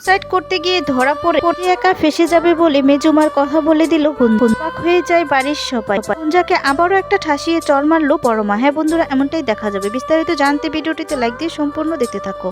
Suicide করতে গিয়ে ধরা পড়ে একা ফেসে যাবে বলে মেজুমার কথা বলে দিল অবাক হয়ে যায় বাড়ির সবাই। গুঞ্জাকে আবারও একটা ঠাসিয়ে চর মারলো পরমা। হ্যাঁ বন্ধুরা, এমনটাই দেখা যাবে। বিস্তারিত জানতে ভিডিওটিতে লাইক দিয়ে সম্পূর্ণ দেখতে থাকো।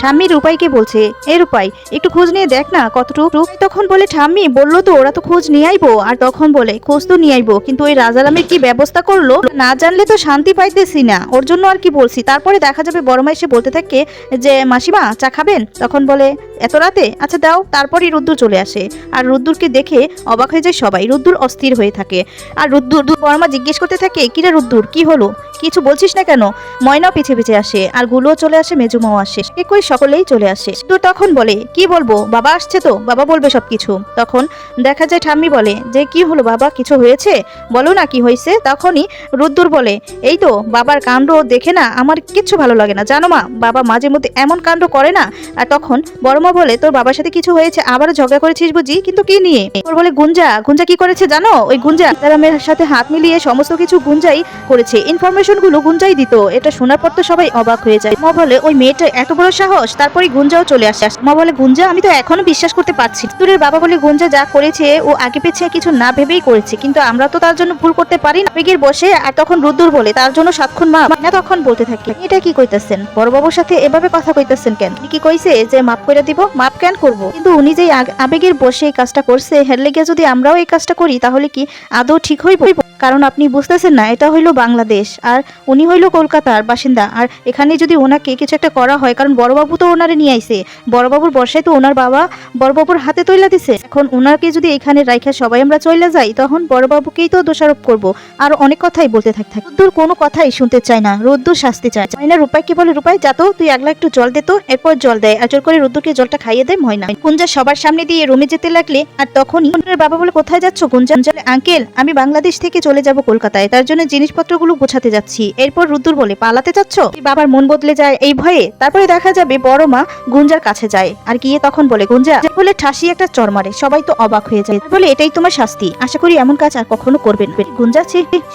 ঠাম্মি রূপাইকে বলছে, এ রূপাই, একটু খোঁজ নিয়ে দেখ না কতটুকু। তখন বলে, ঠাম্মি, বলল তো ওরা তো খোঁজ নিয়ে আইবো। আর তখন বলে, খোঁজ তো নিয়ে আইবো, কিন্তু ওই রাজারামের কি ব্যবস্থা করল? না জানলে তো শান্তি পাইতেছি না। ওর জন্য আর কি বলছি? তারপরে দেখা যাবে বড় মা এসে বলতে থাকে যে, মাসিমা, চা খাবেন? তখন বলে, এত রাতে আচ্ছা দাও, তারপরই রুদ্দুর চলে আসে। আর রুদ্দুরকে দেখে অবাক হয়ে যায় সবাই। রুদ্দুর অস্থির হয়ে থাকে। আর রুদ্দুর বর্মা জিজ্ঞেস করতে থাকে কিরে রুদ্দুর, কি হলো? কিছু বলছিস না কেন? ময়নাও পিছে পিছে আসে, আর গুলোও চলে আসে, মেজুমাও আসে। এক করে সকলেই চলে আসে। তো তখন বলে, কি বলব, বাবা আসছে তো, বাবা বলবে সবকিছু। তখন দেখা যায় ঠাম্মি বলে, যে কি হলো বাবা, কিছু হয়েছে? বলো না কি হয়েছে? তখনই রুদ্দুর বলে, এই তো, বাবার কাণ্ড দেখে না, আমার কিচ্ছু ভালো লাগে না। জানো মা, বাবা মাঝে মধ্যে এমন কাণ্ড করে না? আর তখন বড়মা বলে তোর বাবার সাথে কিছু হয়েছে আবার ঝগড়া করেছিস বুঝি? কিন্তু কি নিয়ে? ওর বলে, গুঞ্জা গুঞ্জা কি করেছে জানো? ওই গুঞ্জা রামের সাথে হাত মিলিয়ে সমস্ত কিছু গুঞ্জাই করেছে। ইনফরমেশনগুলো গুঞ্জাই দিত। এটা শোনার পর তো সবাই অবাক হয়ে যায়। মা বলে, ওই মেয়েটা এত বড় সাহস তারপরে গুঞ্জাও চলে আসে। মা বলে, গুঞ্জা, আমি তো এখনও বিশ্বাস করতে পারছি। তোরের বাবা বলে, গুঞ্জা যা করেছে, ও আগে পেছে কিছু না ভেবেই করেছে। কিন্তু আমরা তো তার জন্য ভুল করতে পারি না। বেগের বসে আর তখন রুদ্দুর বলে, তার জন্য সাতক্ষণ মা না তখন বলতে থাকে, এটা কি কইতাছেন? বড়বাবুর সাথে এভাবে কথা কইতাছেন কেন? কি কইছে যে মাপ করে দিব? মাপ কেন করব। কিন্তু উনি যে আবেগের বসে এই কাজটা করছে হেরলে গিয়ে যদি আমরাও এই কাজটা করি, তাহলে কি আদৌ ঠিক হইব? কারণ আপনি বুঝতেছেন না, এটা হইল বাংলাদেশ। আর উনি হইল কলকাতার বাসিন্দা। আর এখানে যদি ওনাকে কিছু একটা করা হয়, কারণ বড়বাবু তো ওনারে নিয়ে আইছে। বড়বাবুর বর্ষায় তো ওনার বাবা বড়বাবুর হাতে তৈলা দিছে। এখন ওনাকে যদি এখানে রাইখা সবাই আমরা চলে যাই, তখন বড়বাবুকেই তো দোষারোপ করব। আর অনেক কথাই বলতে থাক থাক রুদ্দুর কোনো কথাই শুনতে চায় না। রুদ্দুর শাস্তি চায়। ময়না রূপাইকে বলে রূপাই যাতো তুই আগলা একটু জল দে তো, এরপর জল দেয় আর জোর করে রুদ্দুরকে জলটা খাইয়ে দেয় ময়না। কুঞ্জা সবার সামনে দিয়ে রুমে যেতে লাগলে, আর তখনই কুঞ্জার বাবা বলে, কোথায় যাচ্ছ গুঞ্জা গুঞ্জা আঙ্কেল, আমি বাংলাদেশ থেকে চলে যাব কলকাতায়। তার জন্য জিনিসপত্রগুলো গোছাতে যাচ্ছি। এরপর রুদ্দুর বলে, পালাতে চাচ্ছ বাবার মন বদলে যায় এই ভয়ে। তারপরে দেখা যাবে বড় মা গুঞ্জার কাছে যায়। আর গিয়ে তখন বলে, গুঞ্জা বলে ঠাসি একটা চর মারে। সবাই তো অবাক হয়ে যায়। বলে এটাই তোমার শাস্তি। আশা করি এমন কাজ আর কখনো করবেন। গুঞ্জা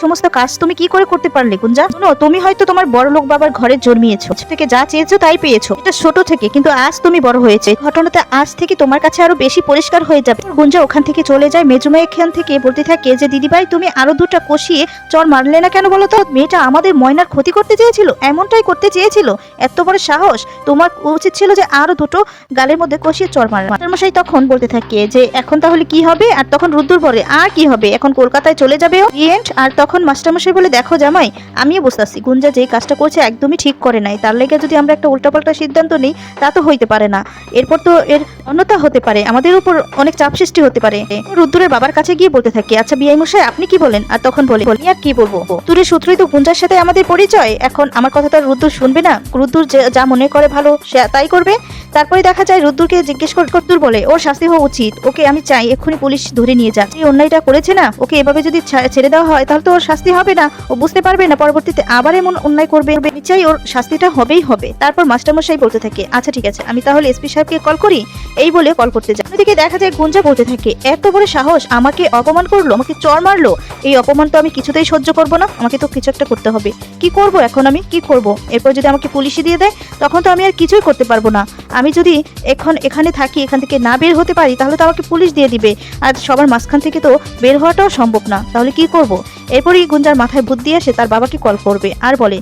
সমস্ত কাজ তুমি কি করে করতে পারলে গুঞ্জা? শোনো, তুমি হয়তো তোমার বড় লোক বাবার ঘরে জন্মিয়েছো। থেকে যা চেয়েছো তাই পেয়েছ। এটা ছোট থেকে, কিন্তু আজ তুমি বড় হয়েছে। ঘটনাটা আজ থেকে তোমার কাছে আরও বেশি পরিষ্কার হয়ে যাবে। গুঞ্জা ওখান থেকে চলে যায়, মেজুমা এখান থেকে বলতে থাকে যে, দিদিভাই, তুমি আরও দুটা কষিয়ে চর মারলে না কেন বলো তো? মেয়েটা আমাদের ময়নার ক্ষতি করতে চেয়েছিল, এমনটাই করতে চেয়েছিল। এত বড় সাহস। তোমার উচিত ছিল যে, আরও দুটো গালের মধ্যে কষিয়ে চর মারা। মাস্টারমশাই তখন বলতে থাকে যে, এখন তাহলে কি হবে? আর তখন রুদ্দুর বলে আর কি হবে? এখন কলকাতায় চলে যাবে এন্ড আর তখন মাস্টারমশাই বলে, দেখো জামাই, আমিও বুঝতেছি। গুঞ্জা যে কাজটা করছে একদমই ঠিক করে নাই। তার লেগে যদি আমরা একটা উল্টাপাল্টা সিদ্ধান্ত নিই, তা তো হইতে পারে না। এরপর তো এর অন্যতা হতে পারে। আমাদের উপর অনেক চাপ সৃষ্টি হতে পারে। রুদ্দুরের বাবার কাছে গিয়ে বলতে থাকে আচ্ছা বিআই মশাই, আপনি কি বলেন? আর তখন বলে বলি আর কি বলব? তুরের সূত্রই তো গুঞ্জার সাথে আমাদের পরিচয়। এখন আমার কথা তো আর রুদ্দুর শুনবে না। রুদ্দুর যে- মনে করে ভালো, সে তাই করবে। তারপরে দেখা যায় রুদ্দুরকে জিজ্ঞেস কর রুদ্দুর বলে ওর শাস্তি হওয়া উচিত। ওকে আমি চাই, এক্ষুনি পুলিশ ধরে নিয়ে যাক। এই অন্যায়টা করেছে না, ওকে এভাবে যদি ছেড়ে দেওয়া হয়, তাহলে তো ওর শাস্তি হবে না। ও বুঝতে পারবে না, পরবর্তীতে আবার এমন অন্যায় করবে। চাই ওর শাস্তিটা হবেই হবে। তারপর মাস্টারমশাই বলতে থাকে আচ্ছা ঠিক আছে, আমি তাহলে এসপি সাহেবকে কল করি, এই বলে কল করতে যায়। ওদিকে দেখা যায় গুঞ্জা বলতে থাকে। এত বড় সাহস, আমাকে অপমান করল, আমাকে চর মারলো। এই অপমান তো আমি কিছুতেই সহ্য করব না, আমাকে তো কিছু একটা করতে হবে। কি করব এখন আমি? কি করব? এরপর যদি আমাকে পুলিশে দিয়ে দেয়, তখন তো আমি আর কিছুই করতে পারব না। আমি যদি এখন এখানে থাকি, এখান থেকে না বের হতে পারি, তাহলে তো আমাকে পুলিশ দিয়ে দিবে। আর সবার মাঝখান থেকে তো বের হওয়াটাও সম্ভব না। তাহলে কি করব? এরপরই গুঞ্জার মাথায় বুদ্ধি আসে তার বাবাকে কল করবে আর বলে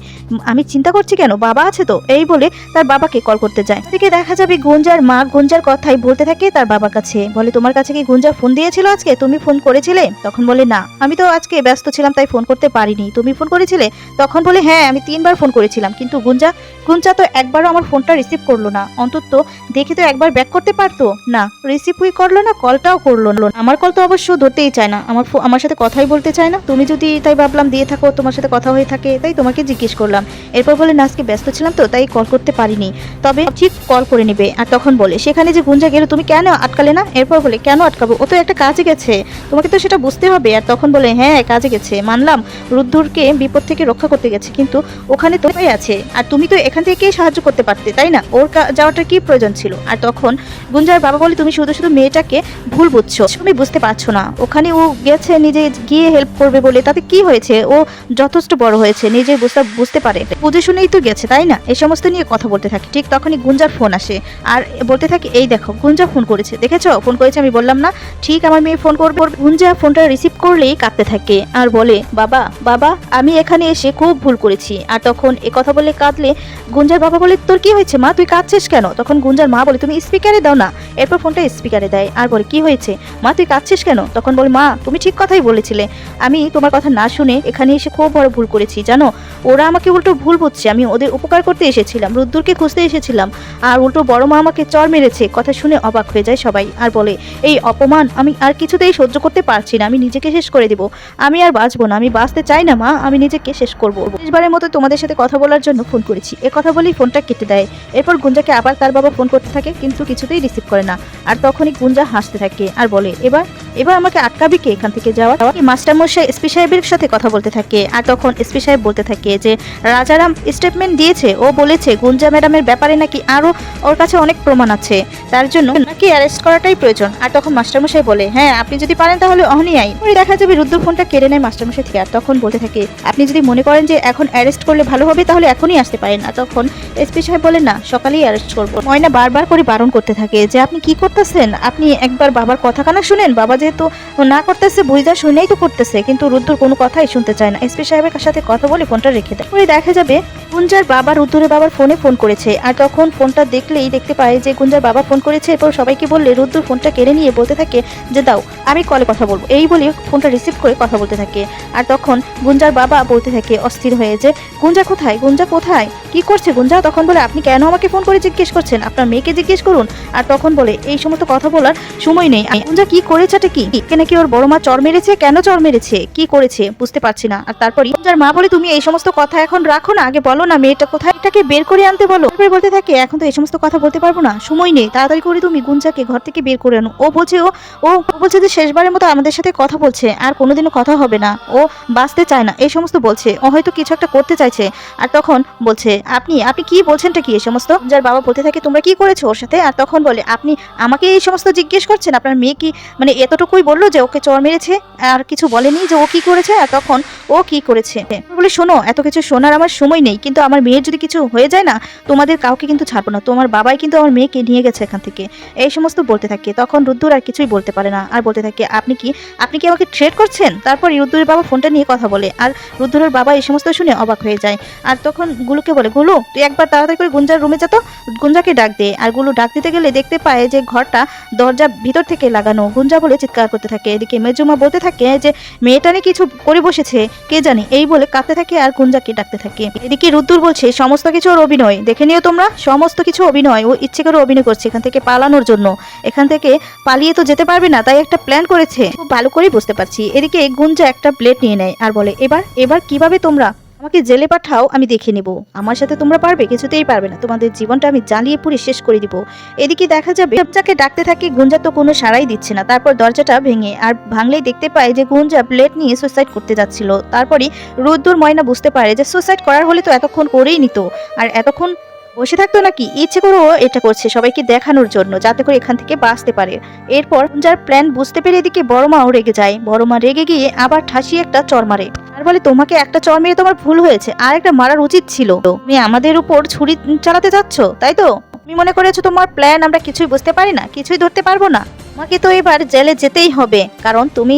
আমি চিন্তা করছি কেন? বাবা আছে তো? এই বলে তার বাবাকে কল করতে যায়। এদিকে দেখা যাবে গুঞ্জার মা গুঞ্জার কথাই বলতে থাকে তার বাবার কাছে। বলে, তোমার কাছে কি গুঞ্জা ফোন দিয়েছিল আজকে? তুমি ফোন করেছিলে? তখন বলে, না, আমি তো আজকে ব্যস্ত ছিলাম, তাই ফোন করতে পারিনি। তুমি ফোন করেছিলে? তখন বলে হ্যাঁ আমি তিনবার ফোন করেছিলাম, কিন্তু গুঞ্জা গুঞ্জা তো একবারও আমার ফোনটা রিসিভ করল না। অন্তত দেখে তো একবার ব্যাক করতে পারতো? না রিসিভই করল না কলটাও করল আমার কল তো অবশ্য ধরতেই চায় না। আমার আমার সাথে কথাই বলতে চায় না। তুমি যদি তাই ভাবলাম দিয়ে থাকো, তোমার সাথে কথা হয়ে থাকে, তাই তোমাকে জিজ্ঞেস করলাম। এরপর বলে, না, আজকে ব্যস্ত ছিলাম তো, তাই কল করতে পারিনি। তবে ঠিক কল করে নেবে। আর তখন বলে, সেখানে যে গুঞ্জা গেল, তুমি কেন আটকালে না? এরপর বলে, কেন আটকাবো? ও তো একটা কাজে গেছে। তোমাকে তো সেটা বুঝতে হবে। আর তখন বলে হ্যাঁ কাজে গেছে। মানলাম, রুদ্ধুরকে বিপদ থেকে রক্ষা করতে গেছে, কিন্তু ওখানে তো আছে। আর তুমি তো এখান থেকেই সাহায্য করতে পারতে, তাই না? ওর যাওয়াটা কি প্রয়োজন ছিল? আর তখন গুঞ্জার বাবা বলে, তুমি শুধু শুধু মেয়েটাকে ভুল বুঝছ। তুমি বুঝতে পারছ না। ওখানে ও গেছে, নিজে গিয়ে হেল্প করবে বলে তাতে কি হয়েছে? ও যথেষ্ট বড় হয়েছে নিজে বুঝতে বুঝতে পারে। বুঝে শুনেই তো গেছে, তাই না? এই সমস্ত নিয়ে কথা বলতে থাকে। ঠিক তখনই গুঞ্জার ফোন আসে। আর বলতে থাকে, এই দেখো, গুঞ্জা ফোন করেছে। দেখেছ? ফোন করেছে, আমি বললাম, না, ঠিক, আমার মেয়ে ফোন করব। গুঞ্জা ফোনটা রিসিভ করলেই কাঁদতে থাকে আর বলে, বাবা বাবা, আমি এখানে এসে খুব ভুল করেছি। আর তখন এ কথা বলে কাঁদলে গুঞ্জার বাবা বলে, তোর কি হয়েছে, মা? তুই কাঁদছিস কেন? তখন গুঞ্জার মা বলে, তুমি স্পিকারে দাও না। এরপর ফোনটা স্পিকারে দেয়। আর বলে, কি হয়েছে? মা, তুই কাঁদছিস কেন? তখন বলে, মা, তুমি ঠিক কথাই বলেছিলে। আমি তোমার কথা না শুনে এখানে এসে খুব বড় ভুল করেছি, জানো? ওরা আমাকে উল্টো ভুল বুঝছে, আমি ওদের উপকার করতে এসেছিলাম, রুদ্দুরকে খুঁজতে এসেছিলাম, আর উল্টো বড় মা আমাকে চর মেরেছে, কথা শুনে অবাক হয়ে যায় সবাই, আর বলে, এই অপমান, আমি আর কিছুতেই সহ্য করতে পারছি না, আমি নিজেকে শেষ করে দিব, আমি আর বাঁচবো না, আমি বাঁচতে চাই না, মা, আমি নিজেকে শেষ করব। শেষবারের মতো তোমাদের সাথে কথা বলার জন্য ফোন করেছি, এ কথা বলেই ফোনটা কেটে দেয়, এরপর গুঞ্জাকে আবার তার বাবা ফোন করতে থাকে, কিন্তু কিছুতেই রিসিভ করে না, আর তখনই গুঞ্জা হাসতে থাকে, আর বলে, এবার এবার আমাকে আটকাবি কে এখান থেকে যাওয়া মাস্টারমশাই এসপি সাহেবের সাথে কথা বলতে থাকে। আর তখন এসপি সাহেব বলতে থাকে যে, রাজারাম স্টেটমেন্ট দিয়েছে। ও বলেছে, গুঞ্জা ম্যাডামের ব্যাপারে নাকি আরও ওর কাছে অনেক প্রমাণ আছে। তার জন্য নাকি অ্যারেস্ট করাটাই প্রয়োজন। আর তখন মাস্টারমশাই বলে হ্যাঁ আপনি যদি পারেন তাহলে অহনি আইন পরে দেখা যাবে রুদ্র ফোনটা কেড়ে নেয় মাস্টারমশাই থেকে। আর তখন বলতে থাকে, আপনি যদি মনে করেন যে এখন অ্যারেস্ট করলে ভালো হবে, তাহলে এখনই আসতে পারেন। আর তখন এসপি সাহেব বলেন না, সকালেই অ্যারেস্ট করব। ময়না বারবার করে বারণ করতে থাকে যে, আপনি কি করতেছেন? আপনি একবার বাবার কথা কানা শুনেন? বাবা যেহেতু না করতেছে বুঝা শুনেই তো করতেছে, কিন্তু রুদ্রর কোনো কথাই শুনতে চায় না। এসপি সাহেবের সাথে কথা বলে ফোনটা রেখে দেয়। পরে দেখা যাবে গুঞ্জার বাবা রুদ্রের বাবার ফোনে ফোন করেছে, আর তখন ফোনটা দেখলেই দেখতে পায় যে গুঞ্জার বাবা ফোন করেছে, এরপর সবাইকে বললে রুদ্র ফোনটা কেড়ে নিয়ে বলতে থাকে যে, দাও, আমি কলে কথা বলব। এই বলে ফোনটা রিসিভ করে কথা বলতে থাকে। আর তখন গুঞ্জার বাবা বলতে থাকে অস্থির হয়ে যে, গুঞ্জা কোথায়? গুঞ্জা কোথায়? কি করছে গুঞ্জা? তখন বলে, আপনি কেন আমাকে ফোন করে জিজ্ঞেস করছেন? আপনার মেয়েকে জিজ্ঞেস করুন। আর তখন বলে, এই সমস্ত কথা বলার সময় নেই। গুঞ্জা কি করেছেটা কি? কে নাকি ওর বড় মা চর মেরেছে? কেন চর মেরেছে? কি করেছে? বুঝতে পারছি না। আর তারপরই গুঞ্জার মা বলে, তুমি এই সমস্ত কথা এখন রাখো না। আগে বলো না, মেয়েটা কোথায়? এটাকে বের করে আনতে বলো। তারপরে বলতে থাকে, এখন তো এই সমস্ত কথা বলতে পারব না। সময় নেই। তাড়াতাড়ি করে তুমি গুঞ্জাকে ঘর থেকে বের করে আনো। ও বলছে, ও ও বলছে যে শেষবারের মতো আমাদের সাথে কথা বলছে। আর কোনোদিনও কথা হবে না। ও বাঁচতে চায় না। এই সমস্ত বলছে। ও হয়তো কিছু একটা করতে চাইছে। আর তখন বলছে, আপনি আপনি কি বলছেনটা কি এই সমস্ত? যার বাবা বলতে থাকে, তোমরা কি করেছ ওর সাথে? আর তখন বলে, আপনি আমাকে এই সমস্ত জিজ্ঞেস করছেন? আপনার মেয়ে কি মানে এতটুকুই বলল যে ওকে চর মেরেছে, আর কিছু বলেনি যে ও কি করেছে আর তখন ও কি করেছে। বলে, শোনো, এত কিছু শোনার আমার সময় নেই, কিন্তু আমার মেয়ের যদি কিছু হয়ে যায় না, তোমাদের কাউকে কিন্তু ছাড়বো না। তোমার বাবাই কিন্তু আমার মেয়েকে নিয়ে গেছে এখান থেকে। এই সমস্ত বলতে থাকে। তখন রুদ্দুর আর কিছুই বলতে পারে না। আর বলতে থাকে, আপনি কি আপনি কি আমাকে ট্রেড করছেন? তারপর রুদ্দুরের বাবা ফোনটা নিয়ে কথা বলে। আর রুদ্দুরের বাবা এই সমস্ত শুনে অবাক হয়ে যায়। আর তখন গুলুকে বলে, গুলু, তুই একবার তাড়াতাড়ি করে গুঞ্জার রুমে যা তো। গুঞ্জাকে ডাক দে। আর গুলু ডাক দিতে গেলে দেখতে পায় যে ঘরটা দরজা ভিতর থেকে লাগানো। গুঞ্জা বলে চিৎকার করতে থাকে, এদিকে মেজুমা বলতে থাকে যে, মেয়েটা নিয়ে কিছু করে বসেছে, কে জানি? এই বলে কাঁদতে থাকে আর গুঞ্জাকে ডাকতে থাকে। এদিকে রুদ্দুর বলছে, সমস্ত কিছু ওর অভিনয়। দেখে নিও তোমরা, সমস্ত কিছু অভিনয়। ও ইচ্ছে করে অভিনয় করছে এখান থেকে পালানোর জন্য। এখান থেকে পালিয়ে তো যেতে পারবে না, তাই একটা প্ল্যান করেছে। খুব ভালো করেই বুঝতে পারছি। এদিকে গুঞ্জা একটা প্লেট নিয়ে নেয় আর বলে, এবার এবার কীভাবে তোমরা আমাকে জেলে পাঠাও, আমি দেখে নেব। আমার সাথে তোমরা পারবে? কিছুতেই পারবে না। তোমাদের জীবনটা আমি জ্বালিয়ে পুড়ে শেষ করে দিব। এদিকে দেখা যাবে, যাকে ডাকতে থাকে, গুঞ্জা তো কোনো সাড়াই দিচ্ছে না। তারপর দরজাটা ভেঙে আর ভাঙলেই দেখতে পায় যে গুঞ্জা প্লেট নিয়ে সুইসাইড করতে যাচ্ছিল। তারপরই রুদ্দুর ময়না বুঝতে পারে যে সুইসাইড করার হলে তো এতক্ষণ করেই নিত। আর এতক্ষণ বসে থাকতো নাকি? ইচ্ছে করে ও এটা করছে সবাইকে দেখানোর জন্য, যাতে করে এখান থেকে বাঁচতে পারে। এরপর যার প্ল্যান বুঝতে পেরে এদিকে বড় মাও রেগে যায়। বড় মা রেগে গিয়ে আবার ঠাসিয়ে একটা চর মারে। আর বলে তোমাকে একটা চর মেরে তোমার ভুল হয়েছে, আর একটা মারার উচিত ছিল। তুমি আমাদের উপর ছুরি চালাতে যাচ্ছ তাই তো? তুমি মনে করেছ তোমার প্ল্যান আমরা কিছুই বুঝতে পারি না, কিছুই ধরতে পারব না। তোমাকে তো এবার জেলে যেতেই হবে, কারণ তুমি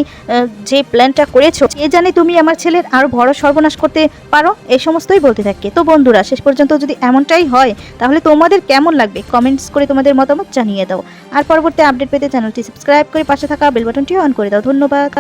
যে প্ল্যানটা করেছ এ জানে তুমি আমার ছেলের আরও বড় সর্বনাশ করতে পারো? এই সমস্তই বলতে থাকে। তো বন্ধুরা, শেষ পর্যন্ত যদি এমনটাই হয়, তাহলে তোমাদের কেমন লাগবে? কমেন্টস করে তোমাদের মতামত জানিয়ে দাও। আর পরবর্তী আপডেট পেতে চ্যানেলটি সাবস্ক্রাইব করে পাশে থাকা বেল বাটনটি অন করে দাও। ধন্যবাদ।